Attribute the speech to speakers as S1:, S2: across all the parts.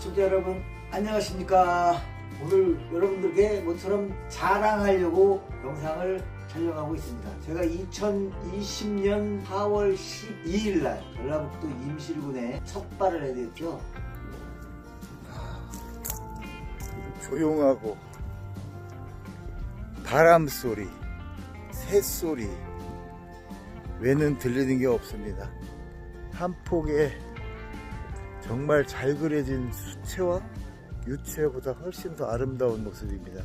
S1: 시청자 여러분 안녕하십니까? 오늘 여러분들께 모처럼 자랑하려고 영상을 촬영하고 있습니다. 제가 2020년 4월 12일 날 전라북도 임실군에 첫 발을 내디뎠죠
S2: 조용하고 바람 소리, 새 소리 외는 들리는 게 없습니다. 한 폭에 정말 잘 그려진 수채화, 유채보다 훨씬 더 아름다운 모습입니다.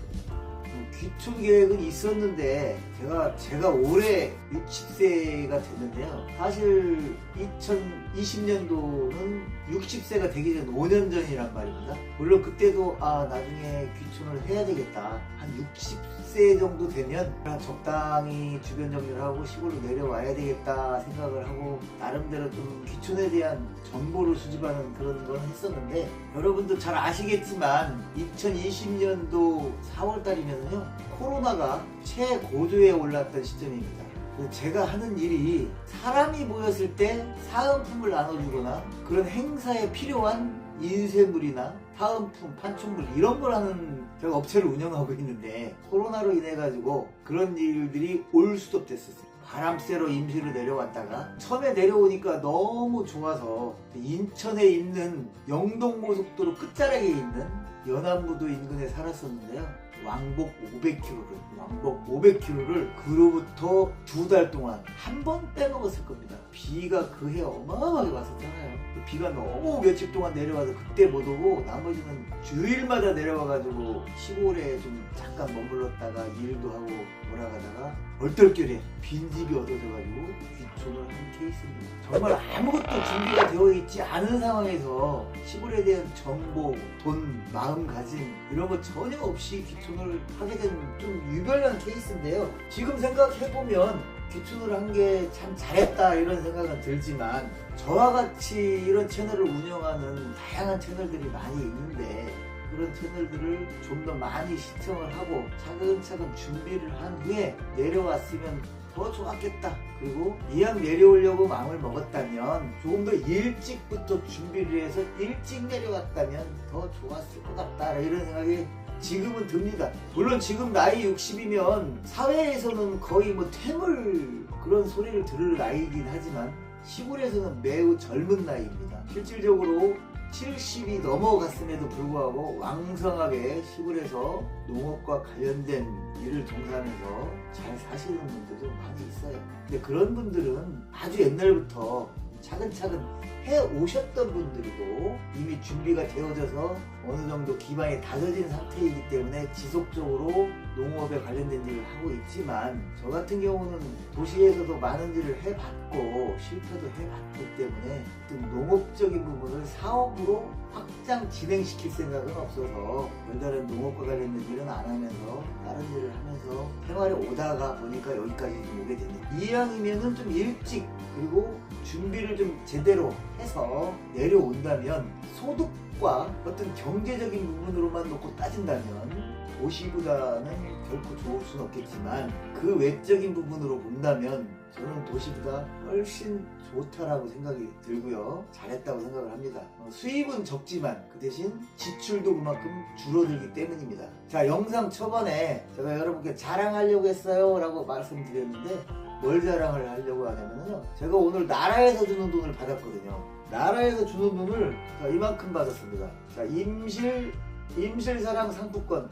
S1: 귀촌 계획은 있었는데 제가 제가 올해 60세가 됐는데요. 사실 2020년도는 60세가 되기 전 5년 전이란 말입니다. 물론 그때도 아 나중에 귀촌을 해야 되겠다. 한 60세 정도 되면 적당히 주변 정리를 하고 시골로 내려와야 되겠다 생각을 하고 나름대로 좀 귀촌에 대한 정보를 수집하는 그런 걸 했었는데 여러분도 잘 아시겠지만 2020년도 4월 달이면요 코로나가 최고조에 올랐던 시점입니다. 제가 하는 일이 사람이 모였을 때 사은품을 나눠주거나 그런 행사에 필요한 인쇄물이나 사은품, 판촉물 이런 걸 하는 제가 업체를 운영하고 있는데 코로나로 인해 가지고 그런 일들이 올 수도 됐었어요. 바람 쐬러 임시로 내려왔다가 처음에 내려오니까 너무 좋아서 인천에 있는 영동고속도로 끝자락에 있는 연안부도 인근에 살았었는데요. 왕복 500km를 왕복 500km를 그로부터 두 달 동안 한 번 빼먹었을 겁니다. 비가 그 해 어마어마하게 왔었잖아요. 그 비가 너무 며칠 동안 내려와서 그때 못 오고 나머지는 주일마다 내려와가지고 시골에 좀 잠깐 머물렀다가 일도 하고 돌아가다가 얼떨결에 빈집이 얻어져가지고 귀촌을 한 케이스입니다. 정말 아무것도 준비가 되어 있지 않은 상황에서 시골에 대한 정보, 돈, 마음가짐 이런 거 전혀 없이 귀촌을 하게 된 좀 유별난 케이스인데요. 지금 생각해보면 귀촌을 한 게 참 잘했다 이런 생각은 들지만 저와 같이 이런 채널을 운영하는 다양한 채널들이 많이 있는데 그런 채널들을 좀 더 많이 시청을 하고 차근차근 준비를 한 후에 내려왔으면 더 좋았겠다. 그리고 이왕 내려오려고 마음을 먹었다면 조금 더 일찍부터 준비를 해서 일찍 내려왔다면 더 좋았을 것 같다. 이런 생각이 지금은 듭니다. 물론 지금 나이 60이면 사회에서는 거의 뭐 퇴물 그런 소리를 들을 나이긴 하지만 시골에서는 매우 젊은 나이입니다. 실질적으로 70이 넘어갔음에도 불구하고 왕성하게 시골에서 농업과 관련된 일을 종사하면서 잘 사시는 분들도 많이 있어요. 근데 그런 분들은 아주 옛날부터 차근차근 해 오셨던 분들이고 이미 준비가 되어져서 어느 정도 기반이 다져진 상태이기 때문에 지속적으로 농업에 관련된 일을 하고 있지만 저 같은 경우는 도시에서도 많은 일을 해봤고 실패도 해봤기 때문에 좀 농업적인 부분을 사업으로 확장 진행시킬 생각은 없어서 별다른 농업과 관련된 일은 안 하면서 다른 일을 하면서 생활에 오다가 보니까 여기까지 좀 오게 됩니다. 이왕이면은 좀 일찍 그리고 준비를 좀 제대로 해서 내려온다면 소득과 어떤 경제적인 부분으로만 놓고 따진다면 도시보다는 결코 좋을 수는 없겠지만 그 외적인 부분으로 본다면 저는 도시보다 훨씬 좋다라고 생각이 들고요. 잘했다고 생각을 합니다. 어, 수입은 적지만 그 대신 지출도 그만큼 줄어들기 때문입니다. 자, 영상 초반에 제가 여러분께 자랑하려고 했어요 라고 말씀드렸는데 뭘 자랑을 하려고 하냐면요. 제가 오늘 나라에서 주는 돈을 받았거든요. 나라에서 주는 돈을 자, 이만큼 받았습니다. 자, 임실, 임실사랑 상품권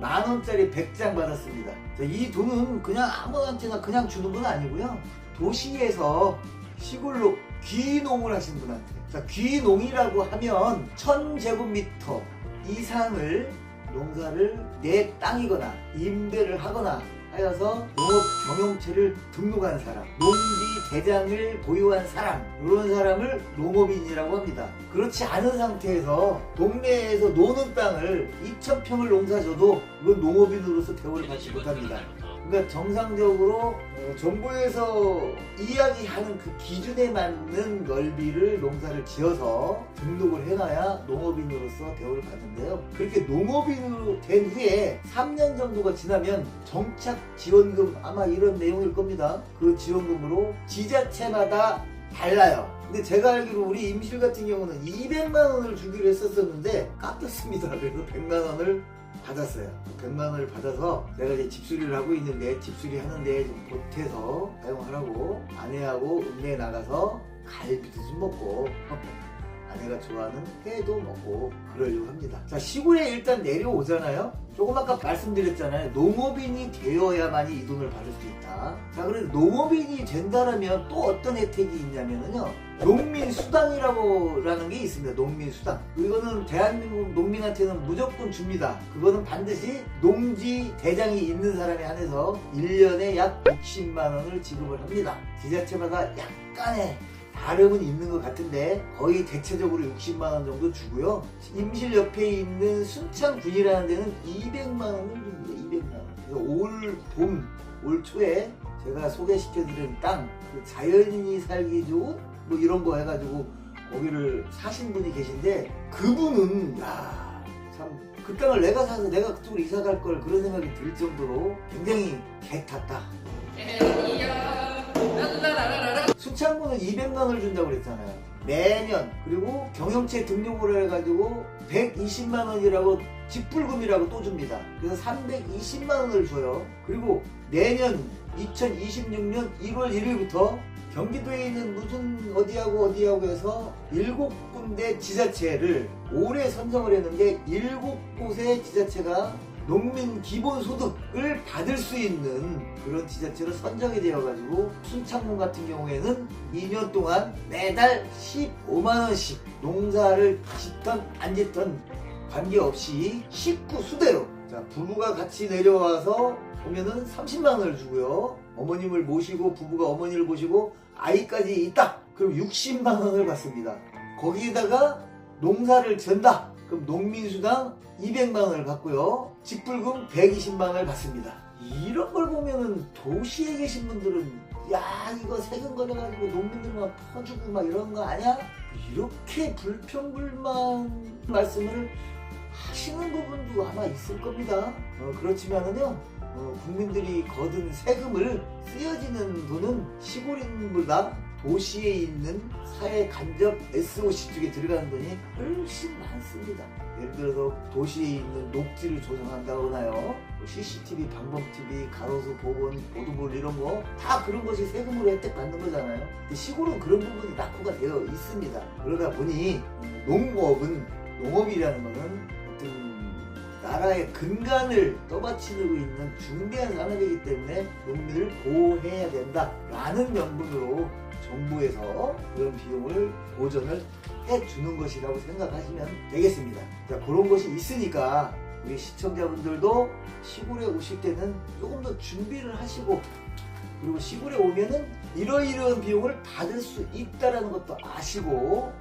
S1: 만 원짜리 100장 받았습니다. 자, 이 돈은 그냥 아무한테나 그냥 주는 건 아니고요. 도시에서 시골로 귀농을 하신 분한테. 자, 귀농이라고 하면 1000제곱미터 이상을 농사를 내 땅이거나 임대를 하거나 하여서 농업 경영체를 등록한 사람, 농지 대장을 보유한 사람, 이런 사람을 농업인이라고 합니다. 그렇지 않은 상태에서 동네에서 노는 땅을 2,000평을 농사져도 이건 농업인으로서 대우를 받지 못합니다. 그러니까 정상적으로 어, 정부에서 이야기하는 그 기준에 맞는 넓이를 농사를 지어서 등록을 해놔야 농업인으로서 대우를 받는데요. 그렇게 농업인으로 된 후에 3년 정도가 지나면 정착 지원금 아마 이런 내용일 겁니다. 그 지원금으로 지자체마다 달라요. 근데 제가 알기로 우리 임실 같은 경우는 200만 원을 주기로 했었었는데 깎였습니다. 그래서 100만 원을 받았어요. 100만 원을 받아서 내가 이제 집수리를 하고 있는데 집수리 하는데 좀 보태서 사용하라고 아내하고 읍내에 나가서 갈비도 좀 먹고 아내가 좋아하는 회도 먹고 그러려고 합니다. 자 시골에 일단 내려오잖아요. 조금 아까 말씀드렸잖아요. 농업인이 되어야만이 이 돈을 받을 수 있다. 자 그래서 농업인이 된다라면 또 어떤 혜택이 있냐면은요. 농민 수당이라고 라는 게 있습니다. 농민 수당. 이거는 대한민국 농민한테는 무조건 줍니다. 그거는 반드시 농지 대장이 있는 사람에 한해서 1년에 약 60만 원을 지급을 합니다. 지자체마다 약간의 다름은 있는 것 같은데 거의 대체적으로 60만 원 정도 주고요. 임실 옆에 있는 순창군이라는 데는 200만 원을 줍니다. 200만 원. 그래서 올 봄, 올 초에 제가 소개시켜드린 땅, 그 자연인이 살기 좋은 뭐 이런 거 해가지고 거기를 사신 분이 계신데 그분은 야 참 그 땅을 내가 사서 내가 그쪽으로 이사 갈 걸 그런 생각이 들 정도로 굉장히 개 탔다. 순창군은 200만 원을 준다고 그랬잖아요. 매년 그리고 경영체 등록을 해가지고 120만 원이라고 직불금이라고 또 줍니다. 그래서 320만 원을 줘요. 그리고 내년 2026년 1월 1일부터 경기도에 있는 무슨 어디하고 어디하고 해서 7군데 지자체를 올해 선정을 했는데 7곳의 지자체가 농민 기본소득을 받을 수 있는 그런 지자체로 선정이 되어가지고 순창군 같은 경우에는 2년 동안 매달 15만원씩 농사를 짓던 안 짓던 관계없이 식구 수대로 자 부부가 같이 내려와서 보면은 30만원을 주고요. 어머님을 모시고 부부가 어머니를 모시고 아이까지 있다. 그럼 60만원을 받습니다. 거기에다가 농사를 지은다 그럼 농민수당 200만 원을 받고요. 직불금 120만 원을 받습니다. 이런 걸 보면은 도시에 계신 분들은 야 이거 세금 걸려가지고 농민들만 퍼주고 막 이런 거 아니야? 이렇게 불평불만 말씀을 하시는 부분도 아마 있을 겁니다. 어, 그렇지만은요. 어, 국민들이 거둔 세금을 쓰여지는 돈은 시골인보다 도시에 있는 사회 간접 SOC 쪽에 들어가는 돈이 훨씬 많습니다. 예를 들어서 도시에 있는 녹지를 조성한다거나요. 뭐 CCTV, 방범TV, 가로수, 보건, 보도볼 이런 거 다 그런 것이 세금으로 혜택 받는 거잖아요. 근데 시골은 그런 부분이 낙후가 되어 있습니다. 그러다 보니 음, 농업은 농업이라는 거는 어떤 나라의 근간을 떠받치고 있는 중대한 산업이기 때문에 농민을 보호해야 된다라는 명분으로 정부에서 그런 비용을 보전을 해주는 것이라고 생각하시면 되겠습니다. 자, 그런 것이 있으니까 우리 시청자분들도 시골에 오실 때는 조금 더 준비를 하시고 그리고 시골에 오면은 이러이러한 비용을 받을 수 있다라는 것도 아시고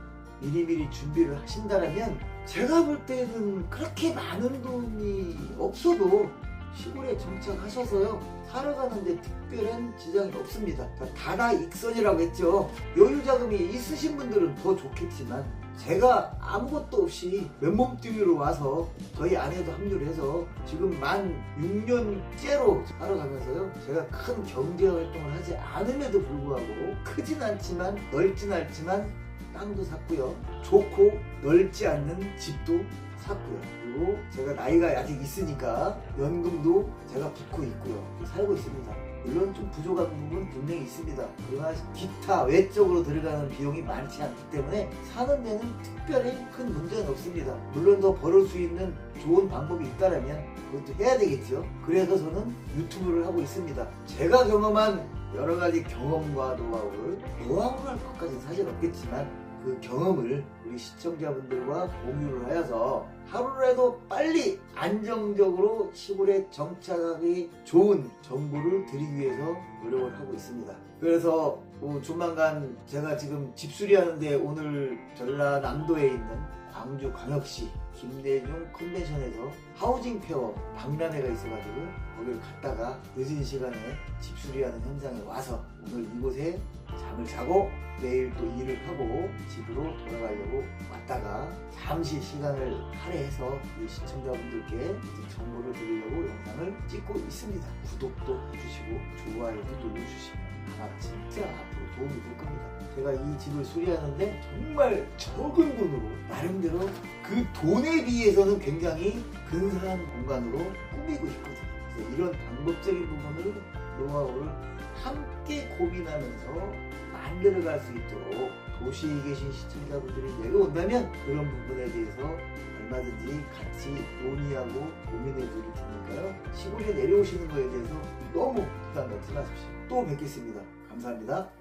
S1: 미리미리 준비를 하신다라면 제가 볼 때는 그렇게 많은 돈이 없어도 시골에 정착하셔서요 살아가는데 특별한 지장이 없습니다. 다다 익선이라고 했죠. 여유 자금이 있으신 분들은 더 좋겠지만 제가 아무것도 없이 맨몸뚱이로 와서 저희 아내도 합류를 해서 지금 만 6년째로 살아가면서요 제가 큰 경제 활동을 하지 않음에도 불구하고 크진 않지만 넓진 않지만 땅도 샀고요 좋고 넓지 않는 집도 샀고요. 그리고 제가 나이가 아직 있으니까 연금도 제가 붓고 있고요. 살고 있습니다. 물론 좀 부족한 부분은 분명히 있습니다. 그러나 기타 외적으로 들어가는 비용이 많지 않기 때문에 사는 데는 특별히 큰 문제는 없습니다. 물론 더 벌을 수 있는 좋은 방법이 있다면 그것도 해야 되겠죠. 그래서 저는 유튜브를 하고 있습니다. 제가 경험한 여러 가지 경험과 노하우를 노하우를 할 것까지는 사실 없겠지만 그 경험을 우리 시청자분들과 공유를 하여서 하루라도 빨리 안정적으로 시골에 정착하기 좋은 정보를 드리기 위해서 노력을 하고 있습니다. 그래서 뭐 조만간 제가 지금 집수리 하는데 오늘 전라남도에 있는 광주 광역시 김대중 컨벤션에서 하우징 페어 박람회가 있어가지고 거기를 갔다가 늦은 시간에 집 수리하는 현장에 와서 오늘 이곳에 잠을 자고 내일 또 일을 하고 집으로 돌아가려고 왔다가 잠시 시간을 할애해서 우리 시청자분들께 정보를 드리려고 영상을 찍고 있습니다. 구독도 해주시고 좋아요도 눌러주시면 아마 진짜 앞으로 도움이 될 겁니다. 제가 이 집을 수리하는데 정말 적은 돈으로 나름대로 그 돈에 비해서는 굉장히 근사한 공간으로 꾸미고 있거든요. 그래서 이런 방법적인 부분을 노하우를 함께 고민하면서 만들어갈 수 있도록 도시에 계신 시청자분들이 내려온다면 그런 부분에 대해서 얼마든지 같이 논의하고 고민해 드릴 테니까요. 시골에 내려오시는 거에 대해서 너무 부담 갖지 마십시오. 또 뵙겠습니다. 감사합니다.